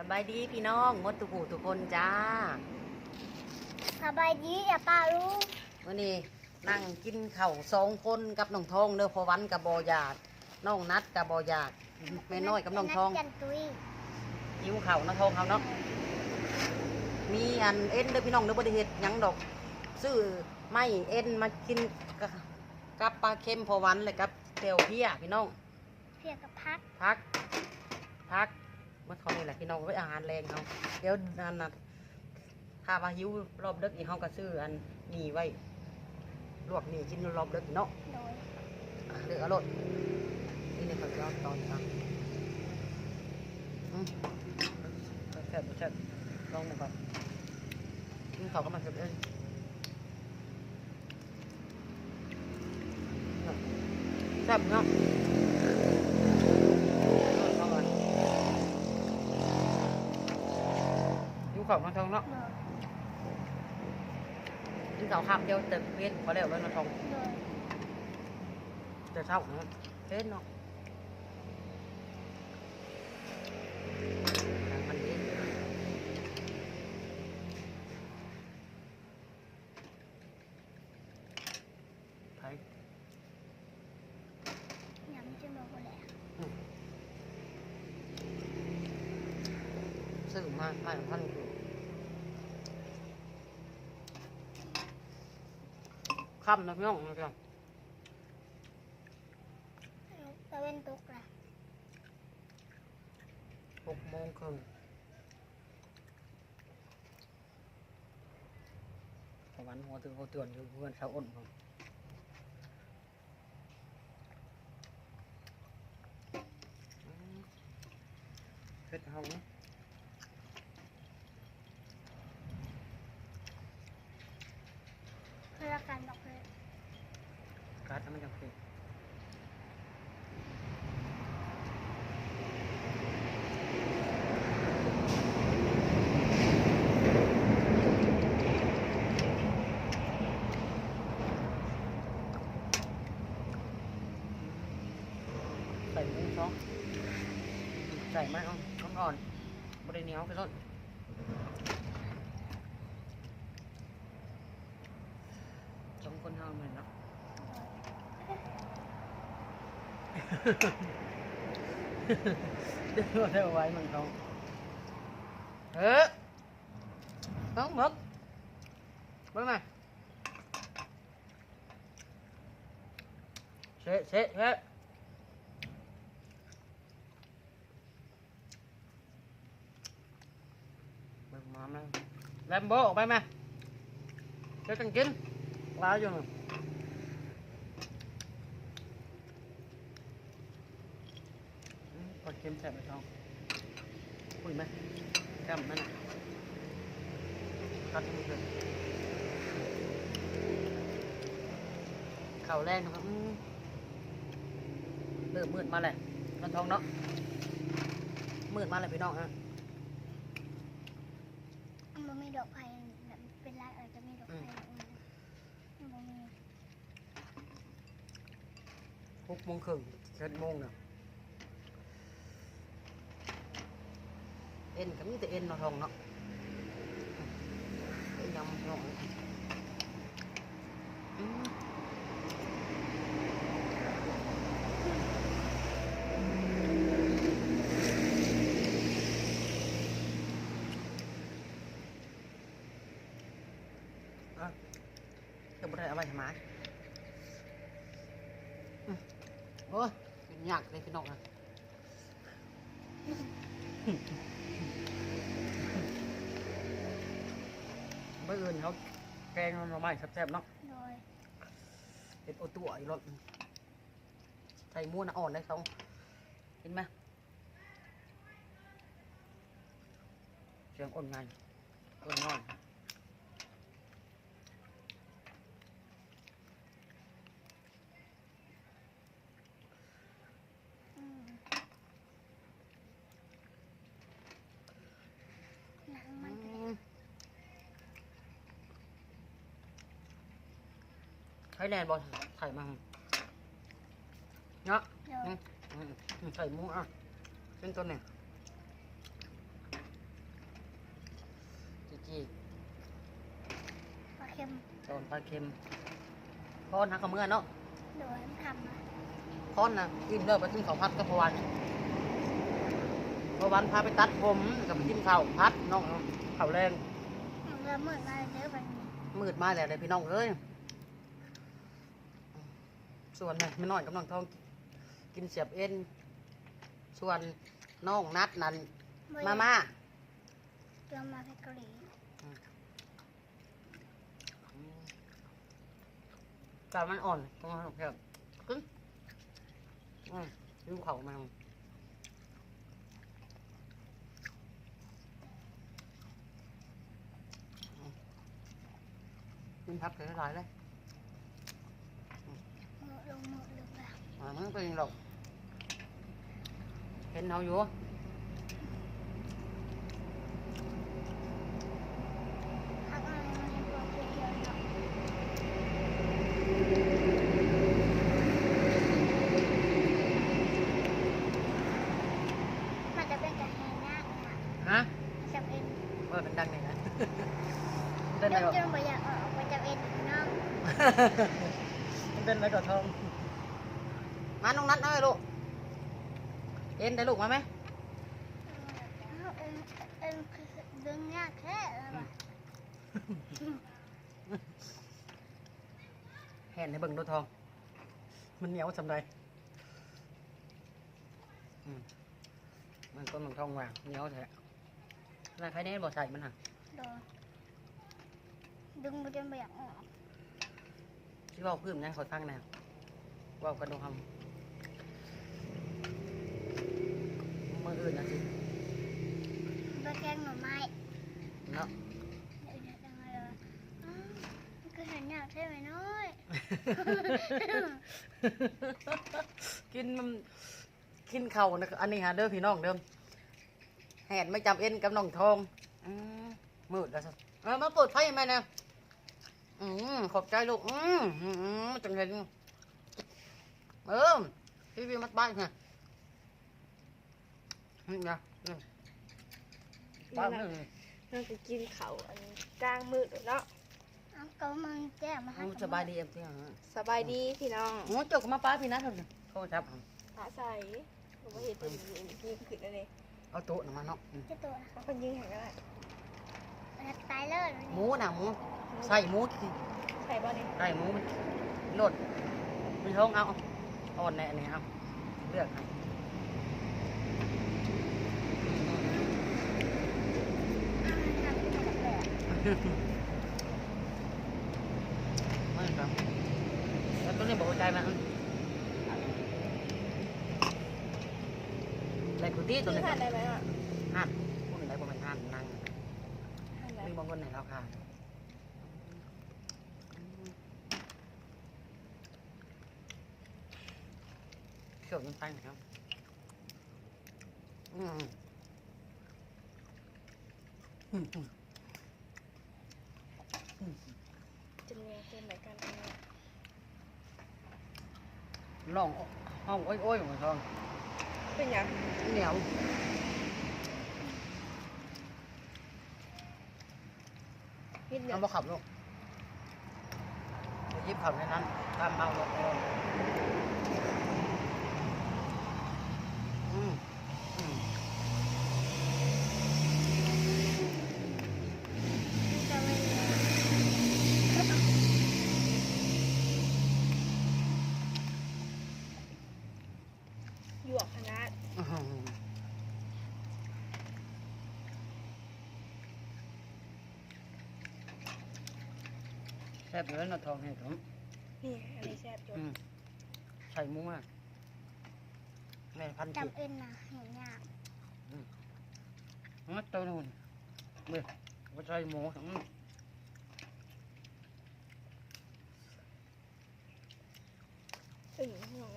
สบายดีพี่น้องหมดทุกผู้ทุกคนจ้าสบายดีอย่าป้าลูกวันนี้นั่งกินข้าวสองคนกับน้องทองเด้อพอวันกับบอยากน้องนัดกับบอยากแม่น้อยกับน้องทองจันตุยหิวข้าวน้องทองเขาเนาะมีอันเอ็นเด้อพี่น้องเด้อบริเหตุยังดอก ซื้อไม่เอ็นมากินกับกับปลาเค็มพอวันเลยกับเตียวเพียพี่น้องเพียกับพักพักพักเมื่อเขานี่แหละพี่น้องไว้อาหารแรงเขาเดี๋ยวนั่นน่ะถ้าว่าหิวรอบดึกอีเขาก็ซื้ออันนี้ไว้ลวกนี่กินรอบดึกเนาะโดยอะเดือดอรดนี่เนี่ยเขาจะเอาตอนครับอืมแซ่บแซ่บลองมาก่อนนี่เขาก็มาเสิร์ฟเองแซ่บเนาะเอาก่อนยู ของน้องทองเนาะโดยกินข้าวข้ามเดียวเต็มเพี้ยนพอแล้วไว้น้องทองโดยจะเท่าเนาะเพี้ยนเนาะมันดีไปยำจะบอกว่าแหละซื้อมาไม่พันคือ ค่ำนะพี่น้องนะครับตะเวนตกละหกโมงครึ่งตะวันหัวตือหัวเตือนอยู่เพื่อนชาวอ้นผมอืมเฮ็ดเฮาเนาะ เพื่อการบอกเลย การทำมันจังเป็นใส่หมูช่อง ใส่ไม่อ่อนอ่อนๆบริเหนียวไปต้นสองคนเฮาเหมือนเนาะ เดี๋ยวเอาไว้มันต้องเออต้องมึกเบิ่งมาเชะเชะเชะเบิ่งมาแม่ แลมโบออกไปมาเจอกันกินลาอยู่น่ะอืมกดเค็มแสบไปท้องคุยไหมแก้มนั่นน่ะตัดมือเลยข่าวแรงนะครับเริ่มมืดมาเลยมันท้องเนาะมืดมาเลยพี่น้องฮะ บ่มีดอกไผ่แบบเป็นลายออจะมีดอกไผ่มันมีหกโมงครึ่งเจ็ดโมงนี่ยเอ็นก็มีแต่เอ็นเนาะทองเนาะเอ็นยำเนาะอืม อะจะบ่ ได้เอาไว้ทำไมอืมโอ้ยเป็นยากเลยพี่น้องนะเมื่ออื่นเขาแกงหน่อไม้แซ่บๆเนาะโดยเป็นโอตัวอีกรสใส่หมูน่ะอ่อนได้เขาเห็นไหมเสียงอ่อนไงอ่อนน้อย ใทยแลนบอลใส่มาเนาะใส่มูอะเป็นตัวหนึ่งจีจีปลาเค็มโดนปลาเค็มค้อนนะกกับเมื่อเนาะโดนทำนะอนนะอิ่มเลิกไปซึ่งสองพัดกับพอวันพวันพาไปตัดผมกับจิ้มเข่าพัดน้องเข่าแรงมืดมาแล้วพี่น้องเอ้ย ส่วนนี่ไม่น้อยกำลังท้อง กินเสียบเอ็น ส่วนน้องนัดนั่นมาม่าเรื่องมาเพชรเกาหลีกามันอ่อนตรงนั้นเพียบกึ้งอืมยิ้มเขามากินทับเลยหลายเลย มือลงมือลงแบบอ่ามันเป็นหรอก มันยังตัวเขียวๆเนาะมันจะเป็นกระแหงหน้าค่ะฮะมันจะเป็นเออเป็นดังเลยนะเป็นจอะไรนก็จนบ่อยากออกมันจะเป็นน้องเป็นอะไรก็ทองมาน้องนัดเอาเลยลูกเอ็นได้ลูกมาไหมเอาเอ็นเอ็นคือดึงยากแค่อะไรวะแห่นให้เบิ่งดูทอง มันเหนียวสำไรอืมมันก็มันทองว่างเหนียวแท้แล้วใครเนี่ยบอกใส่มันห่ะโดนดึงมันจนบ่อยากออกที่ว่าพื้นยังขอฟังแนวว่ากันดูคำ มืออื่นนะสิไปแกงหน่อไม้เนาะเดี๋ยวจะดังอะไรวะอ้าวมันคือเห็นยากใช่ไหมน้อย กินมันกินเข่าวนะอันนี้ฮะเด้อพี่น้องเดิมแหนไม่จำเอ็นกับน้องทองอืมมืดแล้วสิเออมาเปิดไฟไหมนะอืมขอบใจลูกอืมอืมจังเห็นเออพี่พี่มัดบ้านไง นี่ไงนี่บ้านนี่น่าจะกินเขาวอันกลางมืดเนาะเอาก็มึงแจ้งมาให้เอาสบายดีเอ็มที่ฮะสบายดีพี่น้องโอ้จกมาป้าพี่นะเถอะเขาจับเอาอาศัยผมว่าเห็นตัวยิงยิงขึ้นอะไรเอาโต๊ะมาเนาะอืมจะตัวนะเขาคนยิงเห็นก็ได้มันตายเลยวันหนี้มูนะหมูใส่หมูสิใส่บ้านี่ไก่หมูมันโลดมีท้องเอาอ่อนแน่นี่เอาเลือกให้อ้าวทำเป็นแบบ ไม่ครับแล้วตัวนี้บอกว่าใจมันอะไรกูตีตัวคือนี้ทานได้ไหมอะห้านคนไหนบอกมันห้านนั่งทานได้มีบางคนไหนเราค่ะเขียวยังไปนะครับ อืมอืมอืม จะมีเกมไหนกันทำงานลองห้องโอ้ยโอ้ยเหมือนทองเป็นยังเหนียวนิดเดียวเอามาขับลูกเดี๋ยวยิบขับในนั้นตามเมาลงอืมอืม จะไม่เลย หยวกคณะ อื้อหือแซ่บเลยนะทองเห็ดผมนี่อันนี้แซ่บจุอืมใส่หมุ้งอะแม่พันธุ์จำเอ็นนะเห็นยากงัดตัวนู่นเว้ยว่าใส่หมูอืมตึงพี่น้อง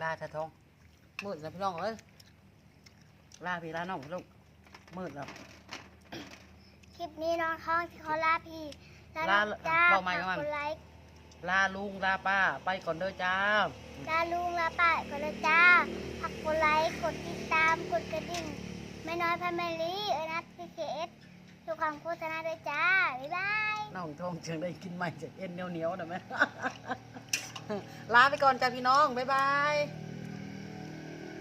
ลาทะทองมืดแล้วพี่น้องเอ้ยลาพี่ลาน้องลูกมืดแล้ว คลิปนี้น้องท้องที่เขาลาพี่ลาลาน้องจ้าบอกใหม่ฝากว่ากดไลค์ลาลุงลาป้า ไปก่อนเด้อจ้า ลาลุงลาป้าก็เลยจ้าฝากกดไลค์กดติดตามกดกระดิ่งไม่น้อยพันแมลี่เอ้ยนัทพีเคเอสดูคำโฆษณาด้วยจ้า บ๊ายบาย น้องทองจึงได้กินใหม่จากเอ็นเหนียวๆนะแม่ ลาไปก่อนจ้าพี่น้อง บ๊ายบาย